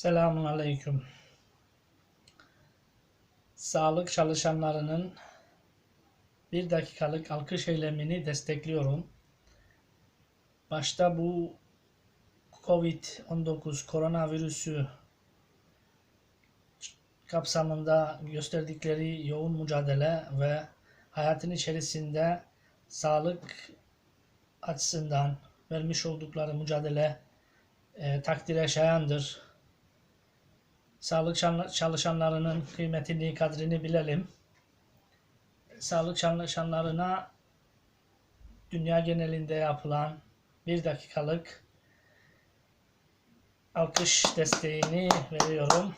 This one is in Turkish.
Selamun Aleyküm. Sağlık çalışanlarının bir dakikalık alkış eylemini destekliyorum. Başta bu Covid-19 koronavirüsü kapsamında gösterdikleri yoğun mücadele ve hayatın içerisinde sağlık açısından vermiş oldukları mücadele e, takdire şayandır. Sağlık çal- çalışanlarının kıymetini, kadrini bilelim. Sağlık çalışanlarına dünya genelinde yapılan bir dakikalık alkış desteğini veriyorum.